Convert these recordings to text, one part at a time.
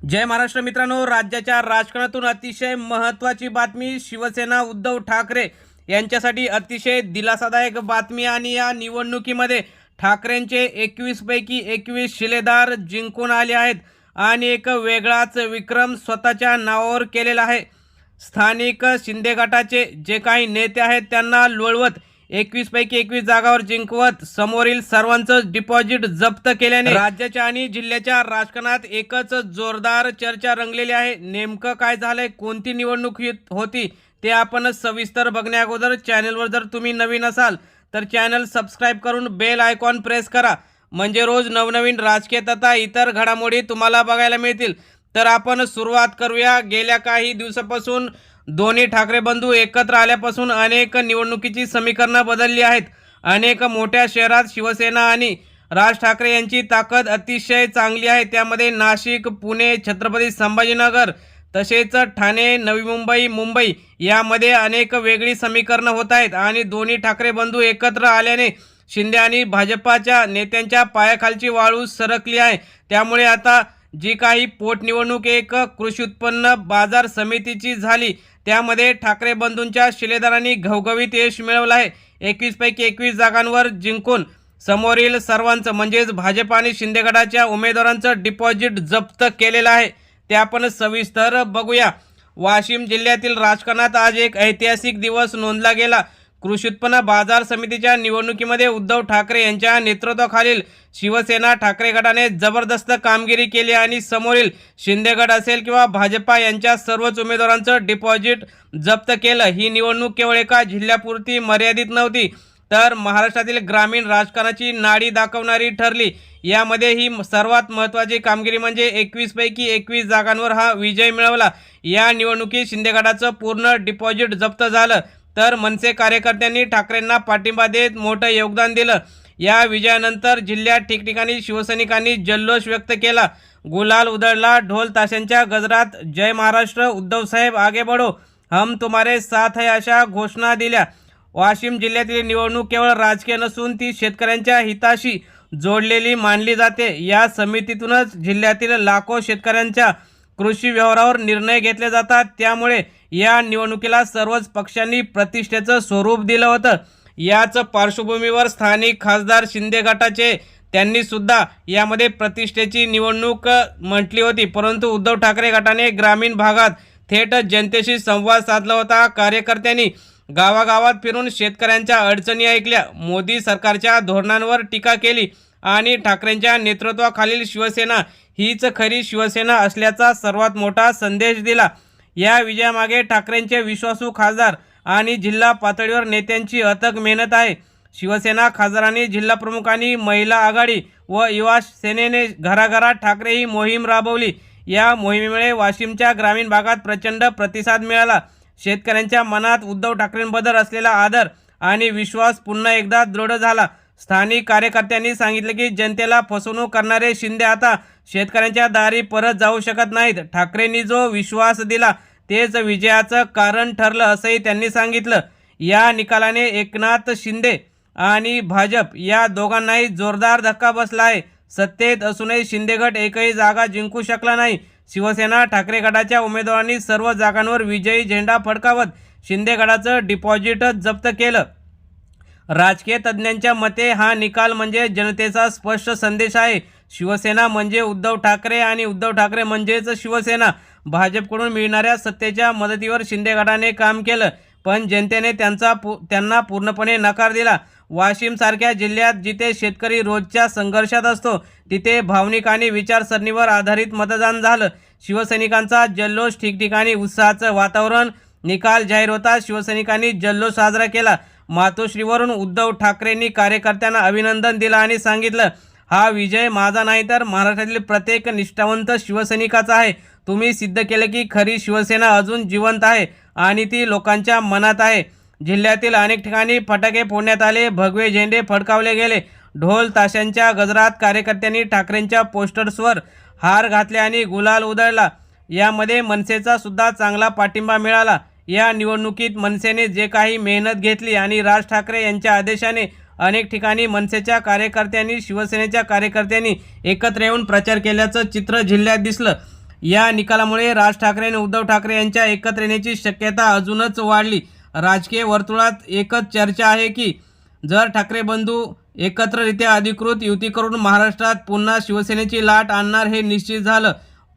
जय महाराष्ट्र मित्रांनो राज्याच्या राजकारणातून अतिशय महत्त्वाची बातमी शिवसेना उद्धव ठाकरे यांच्यासाठी अतिशय दिलासादायक बातमी आणि या निवडणुकीमध्ये ठाकरेंचे एकवीसपैकी एकवीस शिलेदार जिंकून आले आहेत आणि एक वेगळाच विक्रम स्वतःच्या नावावर केलेला आहे. स्थानिक शिंदे गटाचे जे काही नेते आहेत त्यांना लोळवत एकवीस पैकी एकवीस जागावर जिंकवत समोरील सर्वांचं डिपॉझिट जप्त केल्याने राज्याच्या आणि जिल्ह्याच्या राजकारणात एकच जोरदार चर्चा रंगलेली आहे. नेमकं काय झालंय? कोणती निवडणूक ही होती? ते आपण सविस्तर बघण्या अगोदर चॅनलवर जर तुम्ही नवीन असाल तर चॅनल सबस्क्राईब करून बेल आयकॉन प्रेस करा. म्हणजे रोज नवनवीन राजकीय तथा इतर घडामोडी तुम्हाला बघायला मिळतील. तर आपण सुरुवात करूया. गेल्या काही दिवसापासून दोन्ही ठाकरे बंधू एकत्र आल्यापासून अनेक निवडणुकीची समीकरणं बदलली आहेत. अनेक मोठ्या शहरात शिवसेना आणि राज ठाकरे यांची ताकद अतिशय चांगली आहे. त्यामध्ये नाशिक पुणे छत्रपती संभाजीनगर तसेच ठाणे नवी मुंबई मुंबई यामध्ये अनेक वेगळी समीकरणं होत आहेत आणि दोन्ही ठाकरे बंधू एकत्र आल्याने शिंदे आणि भाजपाच्या नेत्यांच्या पायाखालची वाळू सरकली आहे. त्यामुळे आता जी काही पोटनिवडणूक एक कृषी उत्पन्न बाजार समितीची झाली त्यामध्ये ठाकरे बंधूंच्या शिलेदारांनी घवघवीत यश मिळवलं आहे. एकवीसपैकी एकवीस जागांवर जिंकून समोरील सर्वांचं म्हणजेच भाजप आणि शिंदे गटाच्या उमेदवारांचं डिपॉझिट जप्त केलेलं आहे. ते आपण सविस्तर बघूया. वाशिम जिल्ह्यातील राजकारणात आज एक ऐतिहासिक दिवस नोंदला गेला. कृषी उत्पन्न बाजार समितीच्या निवडणुकीमध्ये उद्धव ठाकरे यांच्या नेतृत्वाखालील शिवसेना ठाकरे गटाने जबरदस्त कामगिरी केली आणि समोरील शिंदे गट असेल किंवा भाजपा यांच्या सर्वच उमेदवारांचं डिपॉझिट जप्त केलं. ही निवडणूक केवळ एका जिल्ह्यापुरती मर्यादित नव्हती तर महाराष्ट्रातील ग्रामीण राजकारणाची नाडी दाखवणारी ठरली. यामध्ये ही सर्वात महत्त्वाची कामगिरी म्हणजे एकवीसपैकी एकवीस जागांवर हा विजय मिळवला. या निवडणुकीत शिंदे गटाचं पूर्ण डिपॉझिट जप्त झालं. तर मनसे कार्यकर्त्यांनी ठाकरेंना पाठिंबा देत मोठं योगदान दिलं. या विजयानंतर जिल्ह्यात ठिकठिकाणी शिवसैनिकांनी जल्लोष व्यक्त केला. गुलाल उधळला ढोल ताशांच्या गजरात जय महाराष्ट्र उद्धवसाहेब आगे बढो हम तुम्हारे साथ है अशा घोषणा दिल्या. वाशिम जिल्ह्यातील निवडणूक केवळ राजकीय नसून ती शेतकऱ्यांच्या हिताशी जोडलेली मानली जाते. या समितीतूनच जिल्ह्यातील लाखो शेतकऱ्यांच्या कृषी व्यवहारावर निर्णय घेतले जातात. त्यामुळे या निवडणुकीला सर्वच पक्षांनी प्रतिष्ठेचं स्वरूप दिलं होतं. याच पार्श्वभूमीवर स्थानिक खासदार शिंदे गटाचे त्यांनी सुद्धा यामध्ये प्रतिष्ठेची निवडणूक म्हटली होती. परंतु उद्धव ठाकरे गटाने ग्रामीण भागात थेट जनतेशी संवाद साधला होता. कार्यकर्त्यांनी गावागावात फिरून शेतकऱ्यांच्या अडचणी ऐकल्या. मोदी सरकारच्या धोरणांवर टीका केली आणि ठाकरेंच्या नेतृत्वाखालील शिवसेना हीच खरी शिवसेना असल्याचा सर्वात मोठा संदेश दिला. या विजयामागे ठाकरेंचे विश्वासू खासदार आणि जिल्हा पातळीवर नेत्यांची अथक मेहनत आहे. शिवसेना खासदारांनी जिल्हा प्रमुखांनी महिला आघाडी व युवा सेनेने घराघरात ठाकरे ही मोहीम राबवली. या मोहिमेमुळे वाशिमच्या ग्रामीण भागात प्रचंड प्रतिसाद मिळाला. शेतकऱ्यांच्या मनात उद्धव ठाकरेंबद्दल असलेला आदर आणि विश्वास पुन्हा एकदा दृढ झाला. स्थानिक कार्यकर्त्यांनी सांगितले की जनतेला फसवणूक करणारे शिंदे आता शेतकऱ्यांच्या दारी परत जाऊ शकत नाहीत. ठाकरेंनी जो विश्वास दिला तेच विजयाचं कारण ठरलं असंही त्यांनी सांगितलं. या निकालाने एकनाथ शिंदे आणि भाजप या दोघांनाही जोरदार धक्का बसला आहे. सत्तेत असूनही शिंदे गट एकही जागा जिंकू शकला नाही. शिवसेना ठाकरे गटाच्या उमेदवारांनी सर्व जागांवर विजयी झेंडा फडकावत शिंदे गटाचं डिपॉझिटच जप्त केलं. राजकीय तज्ज्ञांच्या मते हा निकाल म्हणजे जनतेचा स्पष्ट संदेश आहे. शिवसेना म्हणजे उद्धव ठाकरे आणि उद्धव ठाकरे म्हणजेच शिवसेना. भाजपकडून मिळणाऱ्या सत्तेच्या मदतीवर शिंदे गटाने काम केलं पण जनतेने त्यांचा पू त्यांना पूर्णपणे नकार दिला. वाशिमसारख्या जिल्ह्यात जिथे शेतकरी रोजच्या संघर्षात असतो तिथे भावनिक आणि विचारसरणीवर आधारित मतदान झालं. शिवसैनिकांचा जल्लोष ठिकठिकाणी उत्साहाचं वातावरण. निकाल जाहीर होता शिवसैनिकांनी जल्लोष साजरा केला. मातोश्रीवरून उद्धव ठाकरेंनी कार्यकर्त्यांना अभिनंदन दिलं आणि सांगितलं हा विजय माझा नाही तर महाराष्ट्रातील प्रत्येक निष्ठावंत शिवसैनिकाचा आहे. तुम्ही सिद्ध केलं की खरी शिवसेना अजून जिवंत आहे आणि ती लोकांच्या मनात आहे. जिल्ह्यातील अनेक ठिकाणी फटाके फोडण्यात आले भगवे झेंडे फडकावले गेले. ढोल ताशांच्या गजरात कार्यकर्त्यांनी ठाकरेंच्या पोस्टर्सवर हार घातले आणि गुलाल उधळला. यामध्ये मनसेचा सुद्धा चांगला पाठिंबा मिळाला. या निवडणुकीत मनसेने जे काही मेहनत घेतली आणि राज ठाकरे यांच्या आदेशाने अनेक ठिकाणी मनसेच्या कार्यकर्त्यांनी शिवसेनेच्या कार्यकर्त्यांनी एकत्र येऊन प्रचार केल्याचं चित्र जिल्ह्यात दिसलं. या निकालामुळे राज ठाकरे आणि उद्धव ठाकरे यांच्या एकत्र येण्याची शक्यता अजूनच वाढली. राजकीय वर्तुळात एकच चर्चा आहे की जर ठाकरे बंधू एकत्ररित्या अधिकृत युती करून महाराष्ट्रात पुन्हा शिवसेनेची लाट आणणार हे निश्चित झालं.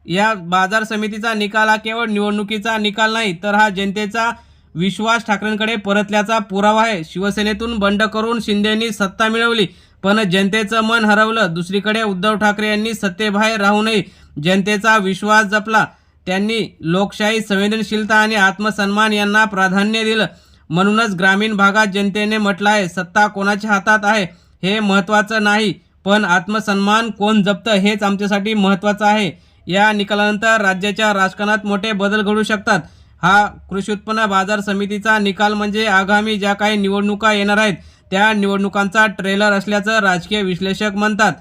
या बाजार समितीचा निकाल हा केवळ निवडणुकीचा निकाल नाही तर हा जनतेचा विश्वास ठाकरेंकडे परतल्याचा पुरावा आहे. शिवसेनेतून बंड करून शिंदेंनी सत्ता मिळवली पण जनतेचं मन हरवलं. दुसरीकडे उद्धव ठाकरे यांनी सत्तेबाहेर राहूनही जनतेचा विश्वास जपला. त्यांनी लोकशाही संवेदनशीलता आणि आत्मसन्मान यांना प्राधान्य दिलं. म्हणूनच ग्रामीण भागात जनतेने म्हटलं आहे सत्ता कोणाच्या हातात आहे हे महत्त्वाचं नाही पण आत्मसन्मान कोण जपतं हेच आमच्यासाठी महत्त्वाचं आहे. या निकालानंतर राज्याच्या राजकारणात मोठे बदल घडू शकतात. हा कृषी उत्पन्न बाजार समितीचा निकाल म्हणजे आगामी ज्या काही निवडणुका येणार आहेत त्या निवडणुकांचा ट्रेलर असल्याचं राजकीय विश्लेषक म्हणतात.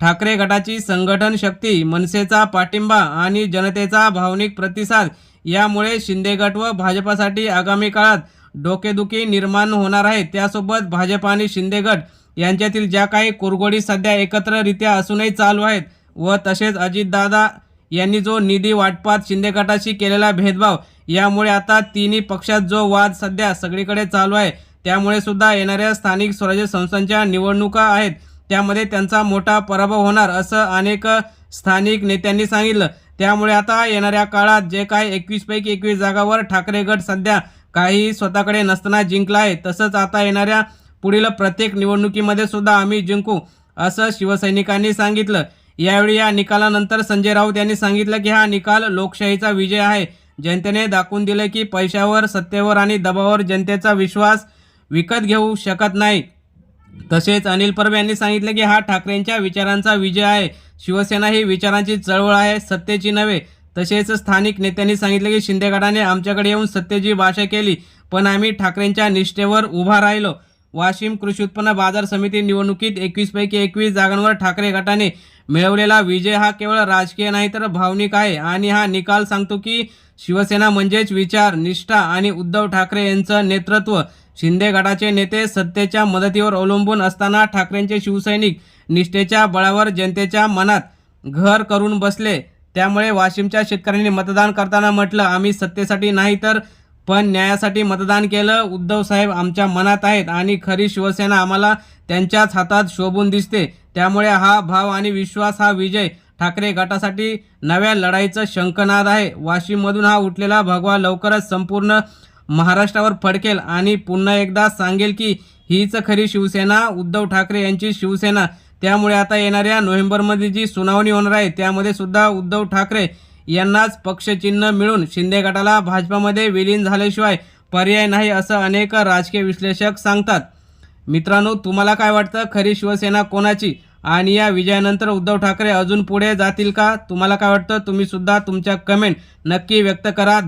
ठाकरे गटाची संघटन शक्ती मनसेचा पाठिंबा आणि जनतेचा भावनिक प्रतिसाद यामुळे शिंदे गट व भाजपासाठी आगामी काळात डोकेदुखी निर्माण होणार आहे. त्यासोबत भाजप आणि शिंदे गट यांच्यातील ज्या काही कुरगोडी सध्या एकत्ररित्या असूनही चालू आहेत व तसेच अजितदादा यांनी जो निधी वाटपात शिंदे गटाशी केलेला भेदभाव यामुळे आता तिन्ही पक्षात जो वाद सध्या सगळीकडे चालू आहे त्यामुळे सुद्धा येणाऱ्या स्थानिक स्वराज्य संस्थांच्या निवडणुका आहेत. त्यामध्ये त्यांचा मोठा पराभव होणार असं अनेक स्थानिक नेत्यांनी सांगितलं. त्यामुळे आता येणाऱ्या काळात जे काही एकवीसपैकी एकवीस जागावर ठाकरे गट सध्या काही स्वतःकडे नसताना जिंकला आहे तसंच आता येणाऱ्या पुढील प्रत्येक निवडणुकीमध्ये सुद्धा आम्ही जिंकू असं शिवसैनिकांनी सांगितलं. यावेळी या निकालानंतर संजय राऊत यांनी सांगितलं की हा निकाल लोकशाहीचा विजय आहे. जनतेने दाखवून दिले की पैशावर सत्तेवर आणि दबावावर जनतेचा विश्वास विकत घेऊ शकत नाही. तसेच अनिल परब यांनी सांगितले की हा ठाकरेंच्या विचारांचा विजय आहे. शिवसेना ही विचारांची चळवळ आहे सत्तेची नव्हे. तसेच स्थानिक नेत्यांनी सांगितले की शिंदे गटाने आमच्याकडे येऊन सत्तेची भाषा केली पण आम्ही ठाकरेंच्या निष्ठेवर उभा राहिलो. वाशिम कृषी उत्पन्न बाजार समिती निवडणुकीत एकवीस पैकी एकवीस जागांवर ठाकरे गटाने मिळवलेला विजय हा केवळ राजकीय नाही तर भावनिक आहे. आणि हा निकाल सांगतो की शिवसेना म्हणजेच विचार निष्ठा आणि उद्धव ठाकरे यांचं नेतृत्व. शिंदे गटाचे नेते सत्तेच्या मदतीवर अवलंबून असताना ठाकरेंचे शिवसैनिक निष्ठेच्या बळावर जनतेच्या मनात घर करून बसले. त्यामुळे वाशिमच्या शेतकऱ्यांनी मतदान करताना म्हटलं आम्ही सत्तेसाठी नाही तर पण न्यायासाठी मतदान केलं. उद्धव साहेब आमच्या मनात आहेत आणि खरी शिवसेना आम्हाला त्यांच्याच हातात शोभून दिसते. त्यामुळे हा भाव आणि विश्वास हा विजय ठाकरे गटासाठी नव्या लढाईचं शंखनाद आहे. वाशिममधून हा उठलेला भगवा लवकरच संपूर्ण महाराष्ट्रावर फडकेल आणि पुन्हा एकदा सांगेल की हीच खरी शिवसेना उद्धव ठाकरे यांची शिवसेना. त्यामुळे आता येणाऱ्या नोव्हेंबरमध्ये जी सुनावणी होणार आहे त्यामध्ये सुद्धा उद्धव ठाकरे यांनाच पक्षचिन्ह मिळून शिंदे गटाला भाजपामध्ये विलीन झाल्याशिवाय पर्याय नाही असं अनेक राजकीय विश्लेषक सांगतात. मित्रांनो तुम्हाला काय वाटतं? खरी शिवसेना कोणाची? आणि या विजयानंतर उद्धव ठाकरे अजून पुढे जातील का? तुम्हाला काय वाटतं? तुम्हीसुद्धा तुमच्या कमेंट नक्की व्यक्त करा.